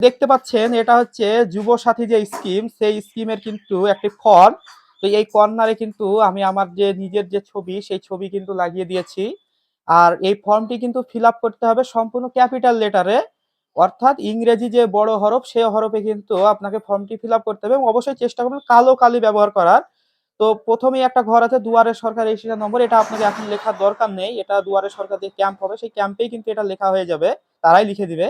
দেখতে পাচ্ছেন, এটা হচ্ছে যুবসাথী যে স্কিম, সেই স্কিমের কিন্তু একটি ফর্ম তো এই কর্নারে কিন্তু আমি আমার যে নিজের যে ছবি, সেই ছবি কিন্তু লাগিয়ে দিয়েছি। আর এই ফর্মটি কিন্তু ফিল করতে হবে সম্পূর্ণ ক্যাপিটাল লেটারে। অর্থাৎ ইংরেজি যে বড় হরফ, সেই হরফে কিন্তু আপনাকে ফর্মটি ফিল করতে হবে এবং অবশ্যই চেষ্টা করবেন কালো কালি ব্যবহার করার। তো প্রথমেই একটা ঘর আছে, দুয়ারে সরকার রেজিস্ট্রেশন নম্বর, এটা আপনাকে এখন লেখার দরকার নেই। এটা দুয়ারে সরকার যে ক্যাম্প হবে, সেই ক্যাম্পেই কিন্তু এটা লেখা হয়ে যাবে, তারাই লিখে দিবে।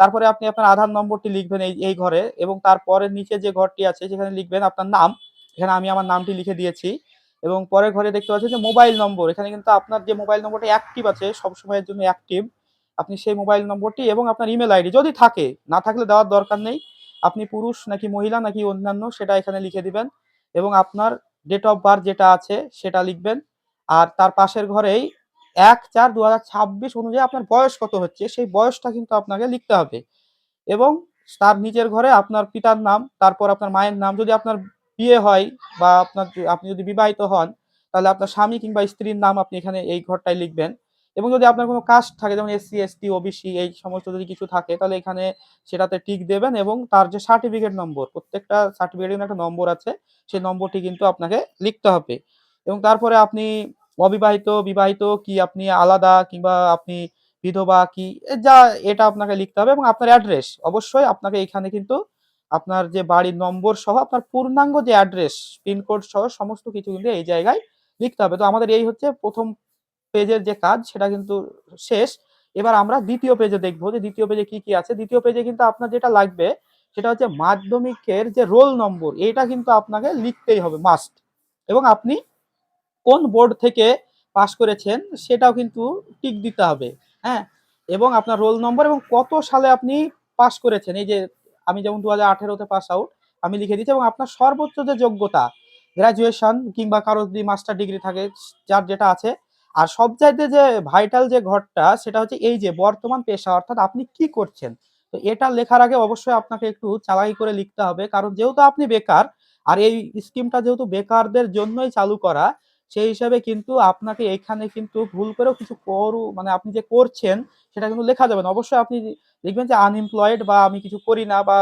তারপরে আপনি আপনার আধার নম্বরটি লিখবেন এই এই ঘরে এবং তারপরে নিচে যে ঘরটি আছে সেখানে লিখবেন আপনার নাম। এখানে আমি আমার নামটি লিখে দিয়েছি। এবং পরের ঘরে দেখতে পাচ্ছেন যে মোবাইল নম্বর। এখানে কিন্তু আপনার যে মোবাইল নম্বরটা অ্যাক্টিভ আছে সব সময়ের জন্য অ্যাক্টিভ, আপনি সেই মোবাইল নম্বরটি এবং আপনার ইমেল আইডি যদি থাকে, না থাকলে দেওয়ার দরকার নেই। আপনি পুরুষ নাকি মহিলা নাকি অন্যান্য, সেটা এখানে লিখে দিবেন এবং আপনার ডেট অফ বার্থ যেটা আছে সেটা লিখবেন। আর তার পাশের ঘরেই এক চার দু অনুযায়ী আপনার বয়স কত হচ্ছে, সেই বয়সটা কিন্তু আপনাকে লিখতে হবে। এবং তার নিজের ঘরে আপনার পিতার নাম, তারপর আপনার মায়ের নাম, যদি আপনার বিয়ে হয় বা আপনার আপনি যদি বিবাহিত হন, তাহলে আপনার স্বামী কিংবা স্ত্রীর নাম আপনি এখানে এই ঘরটায় লিখবেন। এবং যদি আপনার কোনো কাস্ট থাকে, যেমন এসসি, এসটি, ওবিসি, এই সমস্ত যদি কিছু থাকে, তাহলে এখানে সেটাতে টিক দেবেন এবং তার যে সার্টিফিকেট নম্বর, প্রত্যেকটা সার্টিফিকেটের একটা নম্বর আছে, সেই নম্বরটি কিন্তু আপনাকে লিখতে হবে। এবং তারপরে আপনি অবিবাহিত, বিবাহিত, কি আপনি আলাদা কিংবা আপনি বিধবা, কি যা, এটা আপনাকে লিখতে হবে এবং আপনার অ্যাড্রেস অবশ্যই আপনাকে এখানে কিন্তু আপনার যে বাড়ির নম্বর সহ আপনার পূর্ণাঙ্গ যে অ্যাড্রেস পিনকোড সহ সমস্ত কিছু কিন্তু এই জায়গায় লিখতে হবে। তো আমাদের এই হচ্ছে প্রথম পেজের যে কাজ, সেটা কিন্তু শেষ। এবার আমরা দ্বিতীয় পেজে দেখব যে দ্বিতীয় পেজে কি কি আছে। দ্বিতীয় পেজে কিন্তু আপনার যেটা লাগবে, সেটা হচ্ছে মাধ্যমিকের যে রোল নম্বর এটা কিন্তু আপনাকে লিখতেই হবে মাস্ট এবং আপনি কোন বোর্ড থেকে পাস করেছেন সেটাও কিন্তু টিক দিতে হবে হ্যাঁ? এবং আপনার রোল নম্বর এবং কত সালে আপনি পাস করেছেন, এই যে আমি যেমন দু হাজার আঠেরোতে পাস আউট, আমি লিখে দিচ্ছি এবং আপনার সর্বোচ্চ যে যোগ্যতা গ্র্যাজুয়েশন কিংবা কারও যদি মাস্টার ডিগ্রি থাকে, যার যেটা আছে, আর সবচাইতে যে ভাইটাল যে ঘরটা সেটা হচ্ছে এই যে বর্তমান পেশা, অর্থাৎ আপনি কি করছেন। তো এটা লেখার আগে অবশ্যই আপনাকে একটু চালাই করে লিখতে হবে, কারণ যেহেতু আপনি বেকার, আর এই স্কিমটা যেহেতু বেকারদের জন্যই চালু করা সেই হিসাবে কিন্তু আপনাকে এখানে কিন্তু ভুল করেও কিছু করু মানে আপনি যে করছেন সেটা কিন্তু লেখা যাবে না। অবশ্যই আপনি দেখবেন যে আনএমপ্লয়েড বা আমি কিছু করি না বা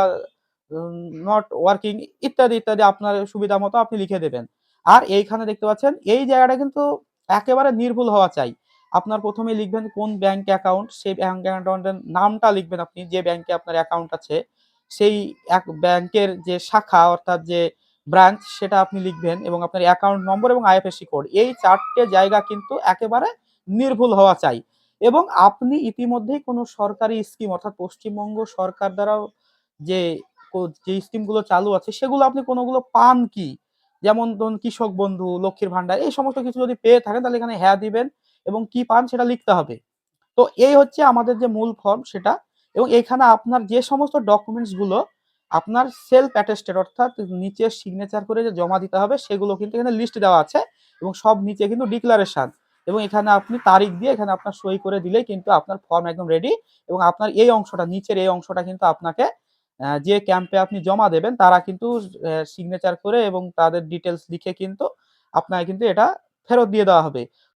নট ওয়ার্কিং ইত্যাদি ইত্যাদি আপনার সুবিধা মতো আপনি লিখে দেবেন। আর এইখানে দেখতে পাচ্ছেন, এই জায়গাটা কিন্তু একেবারে নির্ভুল হওয়া চাই। আপনার প্রথমে লিখবেন কোন ব্যাংক অ্যাকাউন্ট সেই ব্যাংক অ্যাকাউন্টের নামটা লিখবেন আপনি, যে ব্যাংকে আপনার অ্যাকাউন্ট আছে। সেই এক ব্যাংকের যে শাখা অর্থাৎ যে ব্রাঞ্চ সেটা আপনি লিখবেন এবং আপনার অ্যাকাউন্ট নম্বর এবং আইএফএসসি কোড এই চারটে জায়গা কিন্তু একেবারে নির্ভুল হওয়া চাই। এবং আপনি ইতিমধ্যেই কোনো সরকারি স্কিম অর্থাৎ পশ্চিমবঙ্গ সরকার দ্বারা যে যে স্কিমগুলো চালু আছে, সেগুলো আপনি কোনোগুলো পান কি? যেমন ধরুন কৃষক বন্ধু, লক্ষ্মীর ভান্ডার এই সমস্ত কিছু যদি পেয়ে থাকেন তাহলে এখানে হ্যাঁ দিবেন এবং কি পান সেটা লিখতে হবে। তো এই হচ্ছে আমাদের যে মূল ফর্ম সেটা এবং এখানে আপনার যে সমস্ত ডকুমেন্টসগুলো আপনার সেলফ অ্যাটেস্টেড অর্থাৎ নিচে সিগনেচার করে যে জমা দিতে হবে, সেগুলো কিন্তু এখানে লিস্ট দেওয়া আছে এবং সব নিচে কিন্তু ডিক্লারেশন এবং এখানে আপনি তারিখ দিয়ে এখানে আপনার সই করে দিলেই কিন্তু আপনার ফর্ম একদম রেডি এবং আপনার এই অংশটা, নিচের এই অংশটা কিন্তু আপনাকে যে ক্যাম্পে আপনি জমা দেবেন, তারা কিন্তু সিগনেচার করে এবং তাদের ডিটেলস লিখে কিন্তু আপনাকে কিন্তু এটা ফেরত দিয়ে দেওয়া হবে।